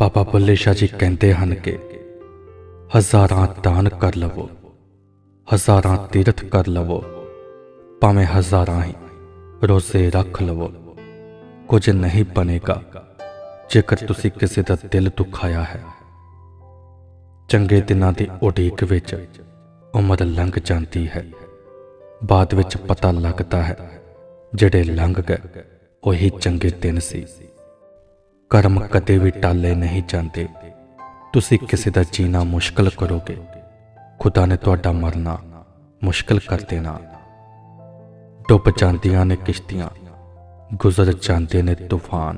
ਬਾਬਾ ਬੱਲੇ ਸ਼ਾਹ ਜੀ ਕਹਿੰਦੇ ਹਨ ਕਿ ਹਜ਼ਾਰਾਂ ਦਾਨ ਕਰ ਲਵੋ, ਹਜ਼ਾਰਾਂ ਤੀਰਥ ਕਰ ਲਵੋ, ਭਾਵੇਂ ਹਜ਼ਾਰਾਂ ਹੀ ਰੋਜ਼ੇ ਰੱਖ ਲਵੋ, ਕੁਝ ਨਹੀਂ ਬਣੇਗਾ ਜੇਕਰ ਤੁਸੀਂ ਕਿਸੇ ਦਾ ਦਿਲ ਦੁਖਾਇਆ ਹੈ। ਚੰਗੇ ਦਿਨਾਂ ਦੀ ਉਡੀਕ ਵਿੱਚ ਉਮਰ ਲੰਘ ਜਾਂਦੀ ਹੈ, ਬਾਅਦ ਵਿੱਚ ਪਤਾ ਲੱਗਦਾ ਹੈ ਜਿਹੜੇ ਲੰਘ ਗਏ, ਉਹੀ ਚੰਗੇ ਦਿਨ ਸੀ। ਕਰਮ ਕਦੇ ਵੀ ਟਾਲੇ ਨਹੀਂ ਜਾਂਦੇ। ਤੁਸੀਂ ਕਿਸੇ ਦਾ ਜੀਣਾ ਮੁਸ਼ਕਲ ਕਰੋਗੇ। ਖੁਦਾ ਨੇ ਤੁਹਾਡਾ ਮਰਨਾ ਮੁਸ਼ਕਲ ਕਰ ਦੇਣਾ। ਡੁੱਬ ਜਾਂਦੀਆਂ ਨੇ ਕਿਸ਼ਤੀਆਂ, ਗੁਜ਼ਰ ਜਾਂਦੇ ਨੇ ਤੂਫਾਨ,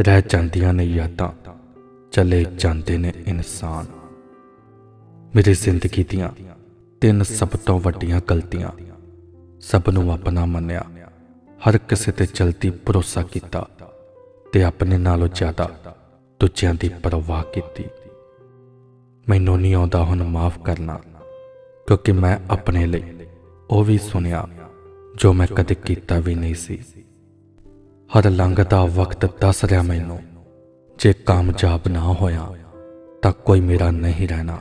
ਰਹਿ ਜਾਂਦੀਆਂ ਨੇ ਯਾਦਾਂ, ਚਲੇ ਜਾਂਦੇ ਨੇ ਇਨਸਾਨ। ਮੇਰੀ ਜ਼ਿੰਦਗੀ ਦੀਆਂ ਤਿੰਨ ਸਭ ਤੋਂ ਵੱਡੀਆਂ ਗਲਤੀਆਂ, ਸਭ ਨੂੰ ਆਪਣਾ ਮੰਨਿਆ, ਹਰ ਕਿਸੇ ਤੇ ਚਲਦੀ ਭਰੋਸਾ ਕੀਤਾ। ਤੇ ਆਪਣੇ ਨਾਲੋਂ ਜ਼ਿਆਦਾ ਦੂਜਿਆਂ ਦੀ ਪਰਵਾਹ ਕੀਤੀ। ਮੈਨੂੰ ਨਹੀਂ ਆਉਂਦਾ ਹੁਣ ਮਾਫ ਕਰਨਾ, ਕਿਉਂਕਿ ਮੈਂ ਆਪਣੇ ਲਈ ਉਹ ਵੀ ਸੁਣਿਆ ਜੋ ਮੈਂ ਕਦੇ ਕੀਤਾ ਵੀ ਨਹੀਂ ਸੀ। ਹਰ ਲੰਘਦਾ ਵਕਤ ਦੱਸ ਰਿਹਾ ਮੈਨੂੰ, ਜੇ ਕਾਮਯਾਬ ਨਾ ਹੋਇਆ ਤਾਂ ਕੋਈ ਮੇਰਾ ਨਹੀਂ ਰਹਿਣਾ।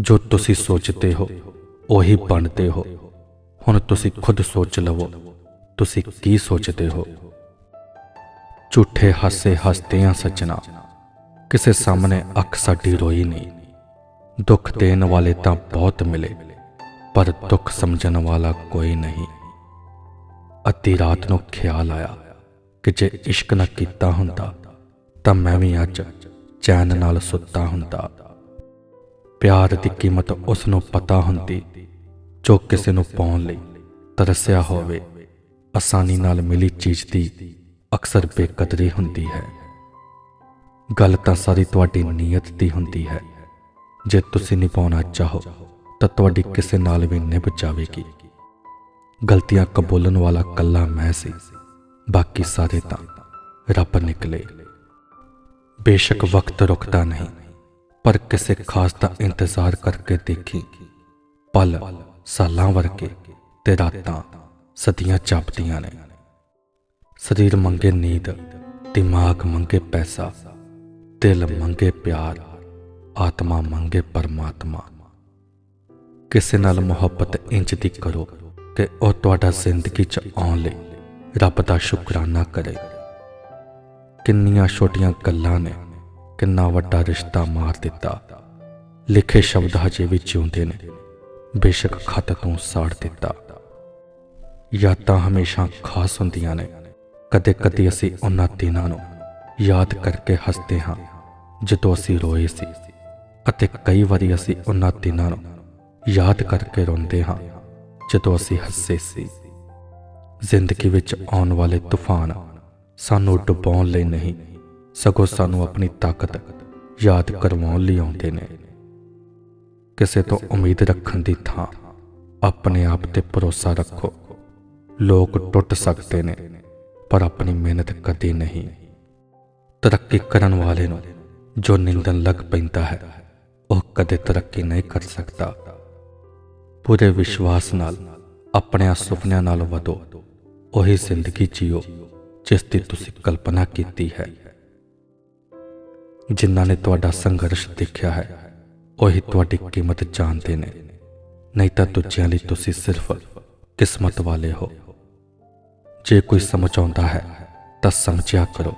ਜੋ ਤੁਸੀਂ ਸੋਚਦੇ ਹੋ, ਉਹੀ ਬਣਦੇ ਹੋ। ਹੁਣ ਤੁਸੀਂ ਖੁਦ ਸੋਚ ਲਵੋ, ਤੁਸੀਂ ਕੀ ਸੋਚਦੇ ਹੋ? ਝੂਠੇ ਹਾਸੇ ਹੱਸਦੇ ਆ ਸੱਜਣਾ, ਕਿਸੇ ਸਾਹਮਣੇ ਅੱਖ ਸਾਡੀ ਰੋਈ ਨਹੀਂ। ਦੁੱਖ ਦੇਣ ਵਾਲੇ ਤਾਂ ਬਹੁਤ ਮਿਲੇ, ਪਰ ਦੁੱਖ ਸਮਝਣ ਵਾਲਾ ਕੋਈ ਨਹੀਂ। ਅੱਧੀ ਰਾਤ ਨੂੰ ਖਿਆਲ ਆਇਆ ਕਿ ਜੇ ਇਸ਼ਕ ਨਾ ਕੀਤਾ ਹੁੰਦਾ, ਤਾਂ ਮੈਂ ਵੀ ਅੱਜ ਚੈਨ ਨਾਲ ਸੁੱਤਾ ਹੁੰਦਾ। ਪਿਆਰ ਦੀ ਕੀਮਤ ਉਸ ਨੂੰ ਪਤਾ ਹੁੰਦੀ, ਜੋ ਕਿਸੇ ਨੂੰ ਪਾਉਣ ਲਈ ਤਰਸਿਆ ਹੋਵੇ, ਆਸਾਨੀ ਨਾਲ ਮਿਲੀ ਚੀਜ਼ ਦੀ ਅਕਸਰ ਬੇਕਦਰੀ ਹੁੰਦੀ ਹੈ। ਗੱਲ ਤਾਂ ਸਾਰੀ ਤੁਹਾਡੀ ਨੀਅਤ ਦੀ ਹੁੰਦੀ ਹੈ। ਜੇ ਤੁਸੀਂ ਨਿਭਾਉਣਾ ਚਾਹੋ, ਤਾਂ ਤੁਹਾਡੀ ਕਿਸੇ ਨਾਲ ਵੀ ਨਿਭ ਜਾਵੇਗੀ। ਗਲਤੀਆਂ ਕਬੂਲਣ ਵਾਲਾ ਕੱਲਾ ਮੈਂ ਸੀ, ਬਾਕੀ ਸਾਰੇ ਤਾਂ ਰੱਬ ਨਿਕਲੇ। ਬੇਸ਼ੱਕ ਵਕਤ ਰੁਕਦਾ ਨਹੀਂ, ਪਰ ਕਿਸੇ ਖਾਸ ਦਾ ਇੰਤਜ਼ਾਰ ਕਰਕੇ ਦੇਖੀ। ਪਲ, ਸਾਲਾਂ ਵਰਗੇ ਤੇ ਰਾਤਾਂ ਸਦੀਆਂ ਚਾਪਦੀਆਂ ਨੇ। ਸਰੀਰ ਮੰਗੇ ਨੀਂਦ, ਦਿਮਾਗ ਮੰਗੇ ਪੈਸਾ, ਦਿਲ ਮੰਗੇ ਪਿਆਰ, ਆਤਮਾ ਮੰਗੇ ਪਰਮਾਤਮਾ। ਕਿਸੇ ਨਾਲ ਮੁਹੱਬਤ ਇੰਜ ਦੀ ਕਰੋ ਕਿ ਉਹ ਤੁਹਾਡਾ ਜ਼ਿੰਦਗੀ 'ਚ ਆਉਣ ਲਈ ਰੱਬ ਦਾ ਸ਼ੁਕਰਾਨਾ ਕਰੇ। ਕਿੰਨੀਆਂ ਛੋਟੀਆਂ ਗੱਲਾਂ ਨੇ, ਕਿੰਨਾ ਵੱਡਾ ਰਿਸ਼ਤਾ ਮਾਰ ਦਿੱਤਾ। ਲਿਖੇ ਸ਼ਬਦ ਹਜੇ ਵੀ ਜਿਉਂਦੇ ਨੇ, ਬੇਸ਼ੱਕ ਖਤ ਤੋਂ ਸਾੜ ਦਿੱਤਾ। ਯਾਦਾਂ ਹਮੇਸ਼ਾ ਖਾਸ ਹੁੰਦੀਆਂ ਨੇ। ਕਦੇ ਕਦੇ ਅਸੀਂ ਉਹਨਾਂ ਦਿਨਾਂ ਨੂੰ ਯਾਦ ਕਰਕੇ ਹੱਸਦੇ ਹਾਂ, ਜਦੋਂ ਅਸੀਂ ਰੋਏ ਸੀ। ਅਤੇ ਕਈ ਵਾਰੀ ਅਸੀਂ ਉਹਨਾਂ ਦਿਨਾਂ ਨੂੰ ਯਾਦ ਕਰਕੇ ਰੋਂਦੇ ਹਾਂ, ਜਦੋਂ ਅਸੀਂ ਹੱਸੇ ਸੀ। ਜ਼ਿੰਦਗੀ ਵਿੱਚ ਆਉਣ ਵਾਲੇ ਤੂਫਾਨ ਸਾਨੂੰ ਡੁਬਾਉਣ ਲਈ ਨਹੀਂ, ਸਗੋਂ ਸਾਨੂੰ ਆਪਣੀ ਤਾਕਤ ਯਾਦ ਕਰਵਾਉਣ ਲਈ ਆਉਂਦੇ ਨੇ। ਕਿਸੇ ਤੋਂ ਉਮੀਦ ਰੱਖਣ ਦੀ ਥਾਂ ਆਪਣੇ ਆਪ ਤੇ ਭਰੋਸਾ ਰੱਖੋ। ਲੋਕ ਟੁੱਟ ਸਕਦੇ ਨੇ। ਪਰ ਆਪਣੀ ਮਿਹਨਤ ਕਦੇ ਨਹੀਂ। ਤਰੱਕੀ ਕਰਨ ਵਾਲੇ ਨੂੰ ਜੋ ਨਿੰਦਨ ਲੱਗ ਪੈਂਦਾ ਹੈ, ਉਹ ਕਦੇ ਤਰੱਕੀ ਨਹੀਂ ਕਰ ਸਕਦਾ। ਪੂਰੇ ਵਿਸ਼ਵਾਸ ਨਾਲ ਆਪਣੇ ਸੁਪਨਿਆਂ ਨਾਲ ਵਧੋ। ਉਹੀ ਜ਼ਿੰਦਗੀ ਜੀਓ, ਜਿਸ ਦੀ ਤੁਸੀਂ ਕਲਪਨਾ ਕੀਤੀ ਹੈ। ਜਿਨ੍ਹਾਂ ਨੇ ਤੁਹਾਡਾ ਸੰਘਰਸ਼ ਦੇਖਿਆ ਹੈ, ਉਹੀ ਤੁਹਾਡੀ ਕੀਮਤ ਜਾਣਦੇ ਨੇ। ਨਹੀਂ ਤਾਂ ਦੂਜਿਆਂ ਲਈ ਤੁਸੀਂ ਸਿਰਫ ਕਿਸਮਤ ਵਾਲੇ ਹੋ। ਜੇ ਕੋਈ ਸਮਝ ਆਉਂਦਾ ਹੈ ਤਾਂ ਸਮਝਿਆ ਕਰੋ।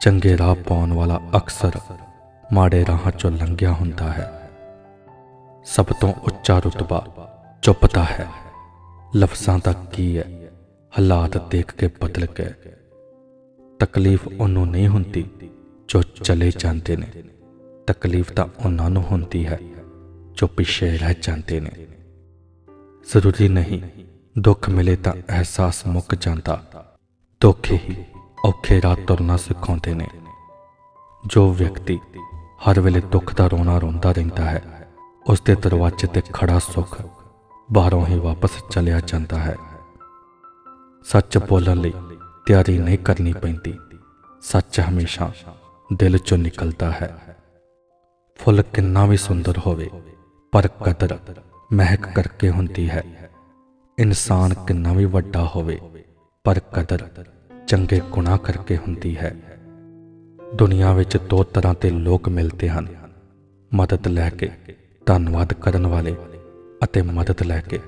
ਚੰਗੇ ਰਾਹ ਪਾਉਣ ਵਾਲਾ ਅਕਸਰ ਮਾੜੇ ਰਾਹਾਂ ਚੋਂ ਲੰਘਿਆ ਹੁੰਦਾ ਹੈ। ਸਭ ਤੋਂ ਉੱਚਾ ਰੁਤਬਾ ਚੁੱਪਦਾ ਹੈ। ਲਫ਼ਜ਼ਾਂ ਦਾ ਕੀ ਹੈ? ਹਾਲਾਤ ਦੇਖ ਕੇ ਬਦਲ ਗਏ ਤਕਲੀਫ ਉਹਨੂੰ ਨਹੀਂ ਹੁੰਦੀ ਜੋ ਚਲੇ ਜਾਂਦੇ ਨੇ। ਤਕਲੀਫ ਤਾਂ ਉਹਨਾਂ ਨੂੰ ਹੁੰਦੀ ਹੈ ਜੋ ਪਿੱਛੇ ਰਹਿ ਜਾਂਦੇ ਨੇ। ਜ਼ਰੂਰੀ ਨਹੀਂ ਦੁੱਖ ਮਿਲੇ ਤਾਂ ਅਹਿਸਾਸ ਮੁੱਕ ਜਾਂਦਾ। ਦੁੱਖ ਹੀ ਔਖੇ ਰਾਹ ਤੁਰਨਾ ਸਿਖਾਉਂਦੇ ਨੇ। ਜੋ ਵਿਅਕਤੀ ਹਰ ਵੇਲੇ ਦੁੱਖ ਦਾ ਰੋਣਾ ਰੋਂਦਾ ਰਹਿੰਦਾ ਹੈ ਉਸ ਦੇ ਦਰਵਾਜ਼ੇ ਤੇ ਖੜਾ ਸੁੱਖ ਬਾਹਰੋਂ ਹੀ ਵਾਪਸ ਚਲਿਆ ਜਾਂਦਾ ਹੈ। ਸੱਚ ਬੋਲਣ ਲਈ ਤਿਆਰੀ ਨਹੀਂ ਕਰਨੀ ਪੈਂਦੀ। ਸੱਚ ਹਮੇਸ਼ਾ ਦਿਲ ਚੋਂ ਨਿਕਲਦਾ ਹੈ। ਫੁੱਲ ਕਿੰਨਾ ਵੀ ਸੁੰਦਰ ਹੋਵੇ, ਪਰ ਕਦਰ ਮਹਿਕ ਕਰਕੇ ਹੁੰਦੀ ਹੈ। ਇਨਸਾਨ ਕਿੰਨਾ ਵੀ ਵੱਡਾ ਹੋਵੇ, ਪਰ ਕਦਰ ਚੰਗੇ ਗੁਨਾਹ ਕਰਕੇ ਹੁੰਦੀ ਹੈ। ਦੁਨੀਆ ਵਿੱਚ ਦੋ ਤਰ੍ਹਾਂ ਦੇ ਲੋਕ ਮਿਲਦੇ ਹਨ। ਮਦਦ ਲੈ ਕੇ ਧੰਨਵਾਦ ਕਰਨ ਵਾਲੇ ਅਤੇ ਮਦਦ ਲੈ ਕੇ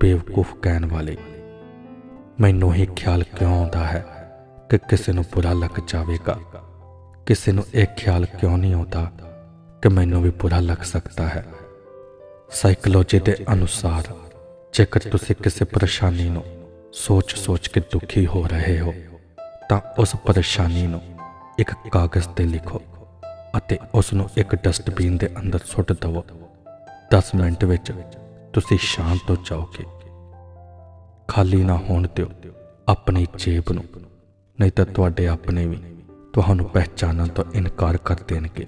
ਬੇਵਕੂਫ ਕਹਿਣ ਵਾਲੇ। ਮੈਨੂੰ ਇਹ ਖਿਆਲ ਕਿਉਂ ਆਉਂਦਾ ਹੈ ਕਿ ਕਿਸੇ ਨੂੰ ਬੁਰਾ ਲੱਗ ਜਾਵੇਗਾ? ਕਿਸੇ ਨੂੰ ਇਹ ਖਿਆਲ ਕਿਉਂ ਨਹੀਂ ਆਉਂਦਾ ਕਿ ਮੈਨੂੰ ਵੀ ਬੁਰਾ ਲੱਗ ਸਕਦਾ ਹੈ? ਸਾਈਕੋਲੋਜੀ ਦੇ ਅਨੁਸਾਰ ਜੇਕਰ ਤੁਸੀਂ ਕਿਸੇ ਪਰੇਸ਼ਾਨੀ ਨੂੰ ਸੋਚ-ਸੋਚ ਕੇ ਦੁਖੀ ਹੋ ਰਹੇ ਹੋ, ਤਾਂ ਉਸ ਪਰੇਸ਼ਾਨੀ ਨੂੰ ਇੱਕ ਕਾਗਜ਼ ਤੇ ਲਿਖੋ ਅਤੇ ਉਸ ਨੂੰ ਇੱਕ ਡਸਟਬਿਨ ਦੇ ਅੰਦਰ ਸੁੱਟ ਦਿਓ 10 ਮਿੰਟ ਵਿੱਚ ਤੁਸੀਂ ਸ਼ਾਂਤ ਹੋ ਜਾਓਗੇ। ਖਾਲੀ ਨਾ ਹੋਣ ਦਿਓ ਆਪਣੀ ਜੇਬ ਨੂੰ, ਨਹੀਂ ਤਾਂ ਤੁਹਾਡੇ ਆਪਣੇ ਵੀ ਤੁਹਾਨੂੰ ਪਹਿਚਾਨਣ ਤੋਂ ਇਨਕਾਰ ਕਰ ਦੇਣਗੇ।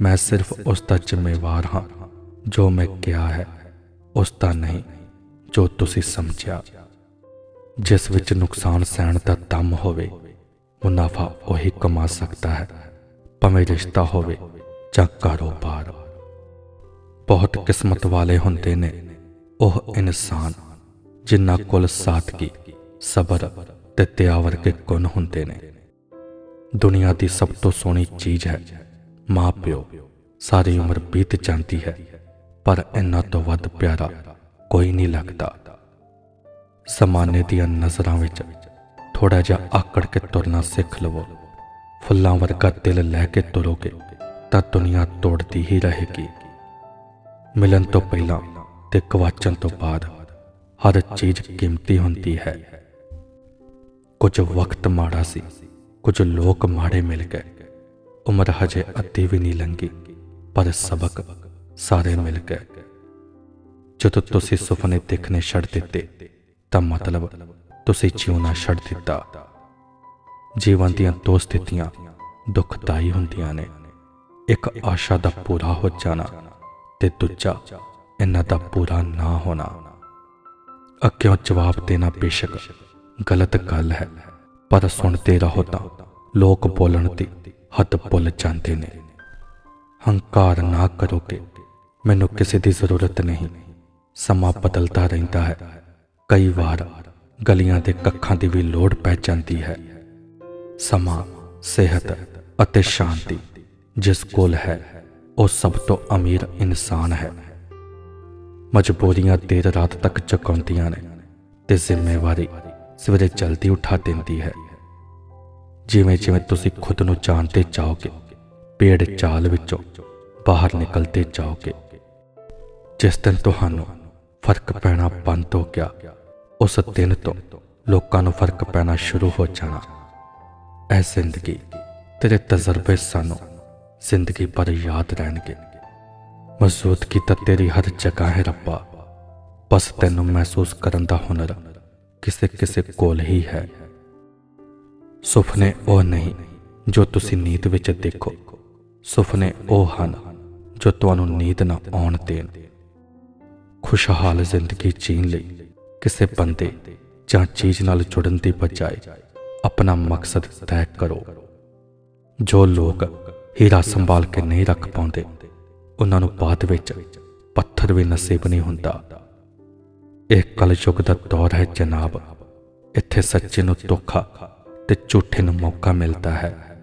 ਮੈਂ ਸਿਰਫ ਉਸ ਦਾ ਜ਼ਿੰਮੇਵਾਰ ਹਾਂ ਜੋ ਮੈਂ ਕਿਹਾ ਹੈ। ਉਸ ਦਾ ਨਹੀਂ, ਜੋ ਤੁਸੀਂ ਸਮਝਿਆ। ਜਿਸ ਵਿੱਚ ਨੁਕਸਾਨ ਸਹਿਣ ਦਾ ਦਮ ਹੋਵੇ, ਮੁਨਾਫਾ ਉਹੀ ਕਮਾ ਸਕਦਾ ਹੈ। ਭਾਵੇਂ ਰਿਸ਼ਤਾ ਹੋਵੇ ਜਾਂ ਕਾਰੋਬਾਰ। ਬਹੁਤ ਕਿਸਮਤ ਵਾਲੇ ਹੁੰਦੇ ਨੇ ਉਹ ਇਨਸਾਨ, ਜਿਨ੍ਹਾਂ ਕੋਲ ਸਾਦਗੀ, ਸਬਰ ਤੇ ਤਿਆਗ ਵਰਗੇ ਗੁਣ ਹੁੰਦੇ ਨੇ। ਦੁਨੀਆ ਦੀ ਸਭ ਤੋਂ ਸੋਹਣੀ ਚੀਜ਼ ਹੈ ਮਾਂ ਪਿਓ ਸਾਰੀ ਉਮਰ ਬੀਤ ਜਾਂਦੀ ਹੈ। ਪਰ ਇਹਨਾਂ ਤੋਂ ਵੱਧ ਪਿਆਰਾ ਕੋਈ ਨਹੀਂ ਲੱਗਦਾ। ਜ਼ਮਾਨੇ ਦੀਆਂ ਨਜ਼ਰਾਂ ਵਿੱਚ ਥੋੜਾ ਜਿਹਾ ਆਕੜ ਕੇ ਤੁਰਨਾ ਸਿੱਖ ਲਵੋ। ਫੁੱਲਾਂ ਵਰਗਾ ਦਿਲ ਲੈ ਕੇ ਤੁਰੋਗੇ ਤਾਂ ਦੁਨੀਆ ਤੋੜਦੀ ਹੀ ਰਹੇਗੀ। ਮਿਲਣ ਤੋਂ ਪਹਿਲਾਂ ਤੇ ਗਵਾਚਣ ਤੋਂ ਬਾਅਦ ਹਰ ਚੀਜ਼ ਕੀਮਤੀ ਹੁੰਦੀ ਹੈ। ਕੁਝ ਵਕਤ ਮਾੜਾ ਸੀ, ਕੁਝ ਲੋਕ ਮਾੜੇ ਮਿਲ ਗਏ। ਉਮਰ ਹਜੇ ਅੱਧੀ ਵੀ ਨਹੀਂ ਲੰਗੀ ਪਰ ਸਬਕ ਸਾਰੇ ਮਿਲ ਗਏ ਜਦੋਂ ਤੁਸੀਂ ਸੁਪਨੇ ਦੇਖਣੇ ਛੱਡ ਦਿੱਤੇ, ਤਾਂ ਮਤਲਬ ਤੁਸੀਂ ਜਿਉਣਾ ਛੱਡ ਦਿੱਤਾ। ਜੀਵਨ ਦੀਆਂ ਦੋ ਸਥਿਤੀਆਂ ਦੁਖਦਾਈ ਹੁੰਦੀਆਂ ਨੇ। ਇੱਕ ਆਸ਼ਾ ਦਾ ਪੂਰਾ ਹੋ ਜਾਣਾ ਤੇ ਦੂਜਾ ਇਹਨਾਂ ਦਾ ਪੂਰਾ ਨਾ ਹੋਣਾ। ਅੱਕਿਓਂ ਜਵਾਬ ਦੇਣਾ ਬੇਸ਼ੱਕ ਗਲਤ ਗੱਲ ਹੈ, ਪਰ ਸੁਣਦੇ ਰਹੋ ਤਾਂ ਲੋਕ ਬੋਲਣ ਦੀ ਹੱਦ ਭੁੱਲ ਜਾਂਦੇ ਨੇ। ਹੰਕਾਰ ਨਾ ਕਰੋਗੇ ਮੈਨੂੰ ਕਿਸੇ ਦੀ ਜ਼ਰੂਰਤ ਨਹੀਂ। ਸਮਾਂ ਬਦਲਦਾ ਰਹਿੰਦਾ ਹੈ। ਕਈ ਵਾਰ ਗਲੀਆਂ ਦੇ ਕੱਖਾਂ ਦੀ ਵੀ ਲੋੜ ਪੈ ਜਾਂਦੀ ਹੈ। ਸਮਾਂ, ਸਿਹਤ ਅਤੇ ਸ਼ਾਂਤੀ ਜਿਸ ਕੋਲ ਹੈ, ਉਹ ਸਭ ਤੋਂ ਅਮੀਰ ਇਨਸਾਨ ਹੈ। ਮਜਬੂਰੀਆਂ ਦੇਰ ਰਾਤ ਤੱਕ ਚੁਕਾਉਂਦੀਆਂ ਨੇ ਤੇ ਜ਼ਿੰਮੇਵਾਰੀ ਸਵੇਰੇ ਜਲਦੀ ਉਠਾ ਦਿੰਦੀ ਹੈ। ਜਿਵੇਂ ਜਿਵੇਂ ਤੁਸੀਂ ਖੁਦ ਨੂੰ ਜਾਣਦੇ ਜਾਓਗੇ, ਪੇੜ ਚਾਲ ਵਿੱਚੋਂ ਬਾਹਰ ਨਿਕਲਦੇ ਜਾਓਗੇ ਜਿਸ ਦਿਨ ਤੁਹਾਨੂੰ ਫ਼ਰਕ ਪੈਣਾ ਬੰਦ ਹੋ ਗਿਆ, ਉਸ ਦਿਨ ਤੋਂ ਲੋਕਾਂ ਨੂੰ ਫ਼ਰਕ ਪੈਣਾ ਸ਼ੁਰੂ ਹੋ ਜਾਣਾ। ਇਹ ਜ਼ਿੰਦਗੀ ਤੇਰੇ ਤਜਰਬੇ ਸਾਨੂੰ ਜ਼ਿੰਦਗੀ ਭਰ ਯਾਦ ਰਹਿਣਗੇ। ਮੌਜੂਦਗੀ ਤਾਂ ਤੇਰੀ ਹਰ ਜਗ੍ਹਾ ਹੈ ਰੱਬਾ। ਬਸ ਤੈਨੂੰ ਮਹਿਸੂਸ ਕਰਨ ਦਾ ਹੁਨਰ ਕਿਸੇ ਕਿਸੇ ਕੋਲ ਹੀ ਹੈ। ਸੁਪਨੇ ਉਹ ਨਹੀਂ ਜੋ ਤੁਸੀਂ ਨੀਂਦ ਵਿੱਚ ਦੇਖੋ। ਸੁਪਨੇ ਉਹ ਹਨ ਜੋ ਤੁਹਾਨੂੰ ਨੀਂਦ ਨਾ ਆਉਣ ਦੇਣ। ਖੁਸ਼ਹਾਲ ਜ਼ਿੰਦਗੀ ਜੀਣ ਲਈ ਕਿਸੇ ਬੰਦੇ ਜਾਂ ਚੀਜ਼ ਨਾਲ ਜੁੜਨ ਦੀ ਬਜਾਏ ਆਪਣਾ ਮਕਸਦ ਤੈਅ ਕਰੋ। ਜੋ ਲੋਕ ਹੀਰਾ ਸੰਭਾਲ ਕੇ ਨਹੀਂ ਰੱਖ ਪਾਉਂਦੇ, ਉਹਨਾਂ ਨੂੰ ਬਾਅਦ ਵਿੱਚ ਪੱਥਰ ਵੀ ਨਸੀਬ ਨਹੀਂ ਹੁੰਦਾ। ਇਹ ਕਲਯੁਗ ਦਾ ਦੌਰ ਹੈ ਜਨਾਬ। ਇੱਥੇ ਸੱਚੇ ਨੂੰ ਧੋਖਾ ਤੇ ਝੂਠੇ ਨੂੰ ਮੌਕਾ ਮਿਲਦਾ ਹੈ।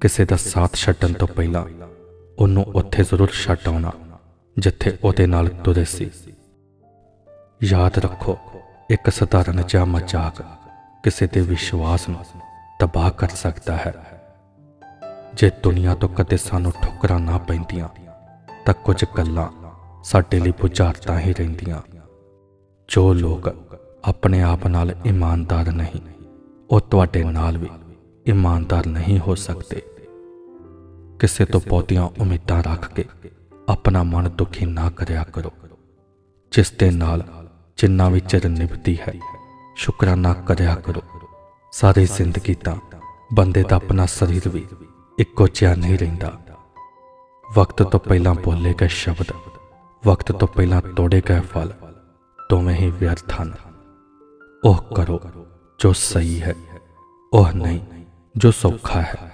ਕਿਸੇ ਦਾ ਸਾਥ ਛੱਡਣ ਤੋਂ ਪਹਿਲਾਂ ਉਹਨੂੰ ਉੱਥੇ ਜ਼ਰੂਰ ਛੱਡ ਆਉਣਾ। ਜਿੱਥੇ ਉਹਦੇ ਨਾਲ ਤੁਰੇ ਸੀ। ਯਾਦ ਰੱਖੋ, ਇੱਕ ਸਧਾਰਨ ਜਿਹਾ ਮਜ਼ਾਕ ਕਿਸੇ ਦੇ ਵਿਸ਼ਵਾਸ ਨੂੰ ਤਬਾਹ ਕਰ ਸਕਦਾ ਹੈ। ਜੇ ਦੁਨੀਆ ਤੋਂ ਕਦੇ ਸਾਨੂੰ ਠੋਕਰਾਂ ਨਾ ਪੈਂਦੀਆਂ, ਤਾਂ ਕੁਝ ਗੱਲਾਂ ਸਾਡੇ ਲਈ ਬੁਝਾਰਤਾਂ ਹੀ ਰਹਿੰਦੀਆਂ। ਜੋ ਲੋਕ ਆਪਣੇ ਆਪ ਨਾਲ ਇਮਾਨਦਾਰ ਨਹੀਂ, ਉਹ ਤੁਹਾਡੇ ਨਾਲ ਵੀ ਇਮਾਨਦਾਰ ਨਹੀਂ ਹੋ ਸਕਦੇ। ਕਿਸੇ ਤੋਂ ਬਹੁਤੀਆਂ ਉਮੀਦਾਂ ਰੱਖ ਕੇ ਆਪਣਾ ਮਨ ਦੁਖੀ ਨਾ ਕਰਿਆ ਕਰੋ, ਜਿਸ ਦੇ ਨਾਲ ਜਿੰਨਾ ਵੀ ਚਿਰ ਨਿਭਦੀ ਹੈ, ਸ਼ੁਕਰਾਨਾ ਕਰਿਆ ਕਰੋ। ਸਾਰੀ ਜ਼ਿੰਦਗੀ ਤਾਂ ਬੰਦੇ ਦਾ ਆਪਣਾ ਸਰੀਰ ਵੀ ਇੱਕੋ ਜਿਹਾ ਨਹੀਂ ਰਹਿੰਦਾ। ਵਕਤ ਤੋਂ ਪਹਿਲਾਂ ਬੋਲੇ ਗਏ ਸ਼ਬਦ, ਵਕਤ ਤੋਂ ਪਹਿਲਾਂ ਤੋੜੇ ਗਏ ਫਲ, ਦੋਵੇਂ ਹੀ ਵਿਅਰਥ ਹਨ। ਉਹ ਕਰੋ ਜੋ ਸਹੀ ਹੈ, ਉਹ ਨਹੀਂ ਜੋ ਸੌਖਾ ਹੈ।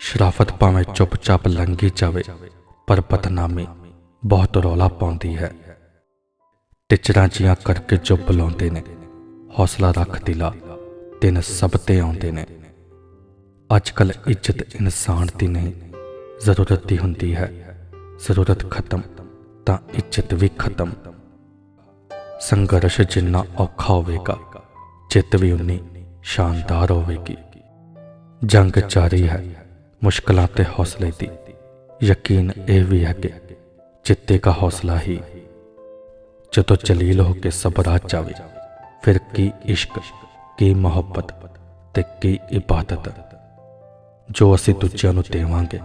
ਸ਼ਰਾਫਤ ਭਾਵੇਂ ਚੁੱਪਚਾਪ ਲੰਘੀ ਜਾਵੇ ਪਰ ਬਦਨਾਮੀ ਬਹੁਤ ਰੌਲਾ ਪਾਉਂਦੀ ਹੈ। ਟਿਚਰਾਂ ਜੀਆਂ ਕਰਕੇ ਜੋ ਬੁਲਾਉਂਦੇ ਨੇ, ਹੌਸਲਾ ਰੱਖ ਦਿਲਾ, ਦਿਨ ਸਭ ਤੇ ਆਉਂਦੇ ਨੇ। ਅੱਜ ਕੱਲ ਇੱਜ਼ਤ ਇਨਸਾਨ ਦੀ ਨਹੀਂ, ਜ਼ਰੂਰਤ ਦੀ ਹੁੰਦੀ ਹੈ। ਜ਼ਰੂਰਤ ਖਤਮ, ਤਾਂ ਇੱਜ਼ਤ ਵੀ ਖਤਮ। ਸੰਘਰਸ਼ ਜਿੰਨਾ ਔਖਾ ਹੋਵੇਗਾ, ਜਿੱਤ ਵੀ ਉਨੀ ਸ਼ਾਨਦਾਰ ਹੋਵੇਗੀ। ਜੰਗ ਜਾਰੀ ਹੈ ਮੁਸ਼ਕਲਾਂ ਤੇ ਹੌਸਲੇ ਦੀ। ਯਕੀਨ ਇਹ ਵੀ ਹੈ ਕਿ ਜਿੱਤੇਗਾ ਹੌਸਲਾ ਹੀ ਜਦੋਂ ਜਲੀਲ ਹੋ ਕੇ ਸਬਰ ਜਾਵੇ, ਫਿਰ ਕੀ ਇਸ਼ਕ, ਕੀ ਮੁਹੱਬਤ ਤੇ ਕੀ ਇਬਾਦਤ? ਜੋ ਅਸੀਂ ਦੂਜਿਆਂ ਨੂੰ ਦੇਵਾਂਗੇ,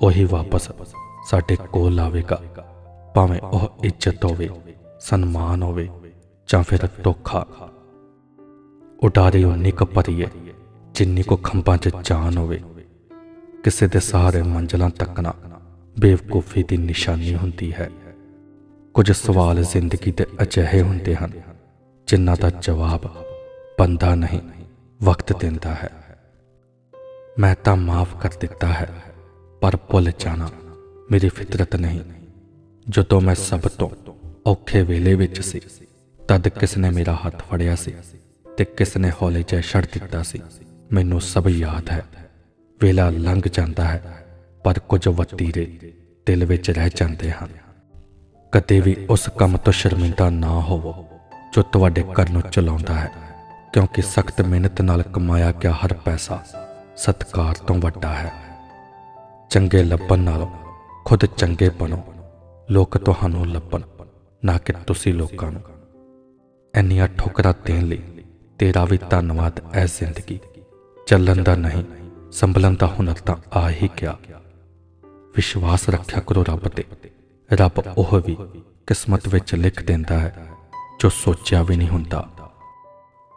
ਉਹੀ ਵਾਪਸ ਸਾਡੇ ਕੋਲ ਆਵੇਗਾ। ਭਾਵੇਂ ਉਹ ਇੱਜ਼ਤ ਹੋਵੇ, ਸਨਮਾਨ ਹੋਵੇ ਜਾਂ ਫਿਰ ਧੋਖਾ। ਉਡਾਰੀ ਉਨੀ ਕੁ ਭਰੀਏ, ਜਿੰਨੀ ਕੋ ਖੰਭਾਂ 'ਚ ਜਾਨ ਹੋਵੇ, ਕਿਸੇ ਦੇ ਸਹਾਰੇ ਮੰਜ਼ਲਾਂ ਤੱਕਣਾ। ਬੇਵਕੂਫੀ ਦੀ ਨਿਸ਼ਾਨੀ ਹੁੰਦੀ ਹੈ। ਕੁਝ ਸਵਾਲ ਜ਼ਿੰਦਗੀ ਦੇ ਅਜਿਹੇ ਹੁੰਦੇ ਹਨ, ਜਿਨ੍ਹਾਂ ਦਾ ਜਵਾਬ ਬੰਦਾ ਨਹੀਂ, ਵਕਤ ਦਿੰਦਾ ਹੈ। ਮੈਂ ਤਾਂ ਮਾਫ ਕਰ ਦਿੱਤਾ ਹੈ, ਪਰ ਭੁੱਲ ਜਾਣਾ ਮੇਰੀ ਫਿਤਰਤ ਨਹੀਂ। ਜਦੋਂ ਮੈਂ ਸਭ ਤੋਂ ਔਖੇ ਵੇਲੇ ਵਿੱਚ ਸੀ, ਤਦ ਕਿਸ ਨੇ ਮੇਰਾ ਹੱਥ ਫੜਿਆ ਸੀ ਤੇ ਕਿਸ ਨੇ ਹੌਲੇ ਜਿਹਾ ਛੱਡ ਦਿੱਤਾ ਸੀ। ਮੈਨੂੰ ਸਭ ਯਾਦ ਹੈ, ਵੇਲਾ ਲੰਘ ਜਾਂਦਾ ਹੈ। ਪਰ ਕੁਝ ਵਤੀਰੇ ਦਿਲ ਵਿੱਚ ਰਹਿ ਜਾਂਦੇ ਹਨ। ਕਦੇ ਵੀ ਉਸ ਕੰਮ ਤੋਂ ਸ਼ਰਮਿੰਦਾ ਨਾ ਹੋਵੋ, ਜੋ ਤੁਹਾਡੇ ਘਰ ਨੂੰ ਚਲਾਉਂਦਾ ਹੈ, ਕਿਉਂਕਿ ਸਖਤ ਮਿਹਨਤ ਨਾਲ ਕਮਾਇਆ ਗਿਆ ਹਰ ਪੈਸਾ ਸਤਕਾਰ ਤੋਂ ਵੱਡਾ ਹੈ। ਚੰਗੇ ਲੱਭਣ ਨਾਲੋਂ ਖੁਦ ਚੰਗੇ ਬਣੋ। ਲੋਕ ਤੁਹਾਨੂੰ ਲੱਭਣ, ਨਾ ਕਿ ਤੁਸੀਂ ਲੋਕਾਂ ਨੂੰ। ਇੰਨੀਆਂ ਠੋਕਰਾਂ ਦੇਣ ਲਈ ਤੇਰਾ ਵੀ ਧੰਨਵਾਦ ਐ ਜ਼ਿੰਦਗੀ। ਚੱਲਣ ਦਾ ਨਹੀਂ, ਸੰਭਲਣ ਦਾ ਹੁਨਰ ਤਾਂ ਆ ਹੀ ਗਿਆ। ਵਿਸ਼ਵਾਸ ਰੱਖਿਆ ਕਰੋ ਰੱਬ ਤੇ। ਰੱਬ ਉਹ ਵੀ ਕਿਸਮਤ ਵਿੱਚ ਲਿਖ ਦਿੰਦਾ ਹੈ, ਜੋ ਸੋਚਿਆ ਵੀ ਨਹੀਂ ਹੁੰਦਾ।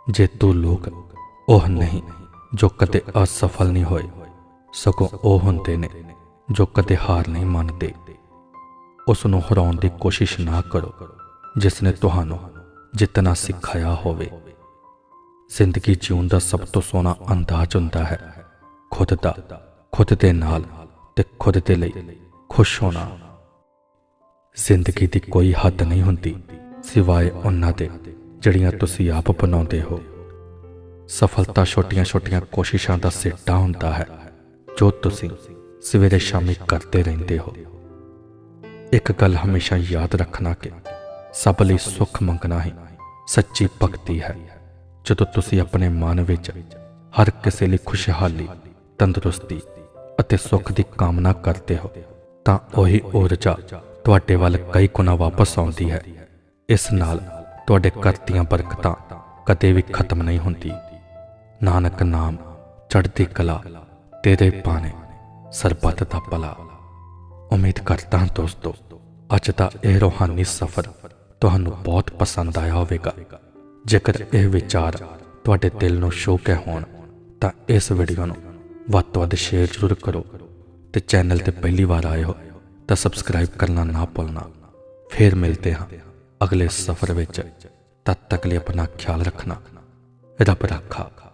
ਜੇ ਤੂੰ ਲੋਕ ਉਹ ਨਹੀਂ, ਜੋ ਕਦੇ ਅਸਫਲ ਨਹੀਂ ਹੋਏ, ਸਗੋਂ ਉਹ ਹੁੰਦੇ ਨੇ, ਜੋ ਕਦੇ ਹਾਰ ਨਹੀਂ ਮੰਨਦੇ। ਉਸ ਨੂੰ ਹਰਾਉਣ ਦੀ ਕੋਸ਼ਿਸ਼ ਨਾ ਕਰੋ ਜਿਸ ਨੇ ਤੁਹਾਨੂੰ ਜਿੱਤਣਾ ਸਿਖਾਇਆ ਹੋਵੇ। ਜ਼ਿੰਦਗੀ ਜਿਉਣ ਦਾ ਸਭ ਤੋਂ ਸੋਹਣਾ ਅੰਦਾਜ਼ ਹੁੰਦਾ ਹੈ, ਖੁਦ ਦਾ, ਖੁਦ ਦੇ ਨਾਲ। ਤੇ ਖੁਦ ਦੇ ਲਈ ਖੁਸ਼ ਹੋਣਾ। ਜ਼ਿੰਦਗੀ ਦੀ ਕੋਈ ਹੱਦ ਨਹੀਂ ਹੁੰਦੀ ਸਿਵਾਏ ਉਹਨਾਂ ਦੇ, ਜਿਹੜੀਆਂ ਤੁਸੀਂ ਆਪ ਬਣਾਉਂਦੇ ਹੋ। ਸਫਲਤਾ ਛੋਟੀਆਂ-ਛੋਟੀਆਂ ਕੋਸ਼ਿਸ਼ਾਂ ਦਾ ਸਿੱਟਾ ਹੁੰਦਾ ਹੈ, ਜੋ ਤੁਸੀਂ ਸਵੇਰੇ ਸ਼ਾਮੀ ਕਰਦੇ ਰਹਿੰਦੇ ਹੋ। ਇੱਕ ਗੱਲ ਹਮੇਸ਼ਾ ਯਾਦ ਰੱਖਣਾ ਕਿ ਸਭ ਲਈ ਸੁੱਖ ਮੰਗਣਾ ਹੀ ਸੱਚੀ ਭਗਤੀ ਹੈ। ਜਦੋਂ ਤੁਸੀਂ ਆਪਣੇ ਮਨ ਵਿੱਚ ਹਰ ਕਿਸੇ ਲਈ ਖੁਸ਼ਹਾਲੀ, ਤੰਦਰੁਸਤੀ ਅਤੇ ਸੁੱਖ ਦੀ ਕਾਮਨਾ ਕਰਦੇ ਹੋ, ਤਾਂ ਉਹੀ ਊਰਜਾ ਤੁਹਾਡੇ ਵੱਲ ਕਈ ਗੁਣਾ ਵਾਪਸ ਆਉਂਦੀ ਹੈ। ਇਸ ਨਾਲ ਤੁਹਾਡੇ ਘਰ ਦੀਆਂ ਬਰਕਤਾਂ ਕਦੇ ਵੀ ਖਤਮ ਨਹੀਂ ਹੁੰਦੀ। ਨਾਨਕ ਨਾਮ, ਚੜ੍ਹਦੀ ਕਲਾ, ਤੇਰੇ ਬਾਣੇ, ਸਰਬੱਤ ਦਾ ਭਲਾ। ਉਮੀਦ ਕਰਦਾ ਹਾਂ ਦੋਸਤੋ, ਅੱਜ ਦਾ ਇਹ ਰੋਹਾਨੀ ਸਫ਼ਰ ਤੁਹਾਨੂੰ ਬਹੁਤ ਪਸੰਦ ਆਇਆ ਹੋਵੇਗਾ। ਜੇਕਰ ਇਹ ਵਿਚਾਰ ਤੁਹਾਡੇ ਦਿਲ ਨੂੰ ਛੂਹ ਕੇ ਹੋਣ, ਤਾਂ ਇਸ ਵੀਡੀਓ ਨੂੰ ਵੱਧ ਤੋਂ ਵੱਧ ਸ਼ੇਅਰ ਜ਼ਰੂਰ ਕਰੋ ਤੇ ਚੈਨਲ ਤੇ ਪਹਿਲੀ ਵਾਰ ਆਏ ਹੋ ਤਾਂ ਸਬਸਕ੍ਰਾਈਬ ਕਰਨਾ ਨਾ ਭੁੱਲਣਾ। ਫੇਰ ਮਿਲਦੇ ਹਾਂ ਅਗਲੇ ਸਫ਼ਰ ਵਿੱਚ। ਤਦ ਤੱਕ ਲਈ ਆਪਣਾ ਖਿਆਲ ਰੱਖਣਾ। ਰੱਬ ਰੱਖਾ।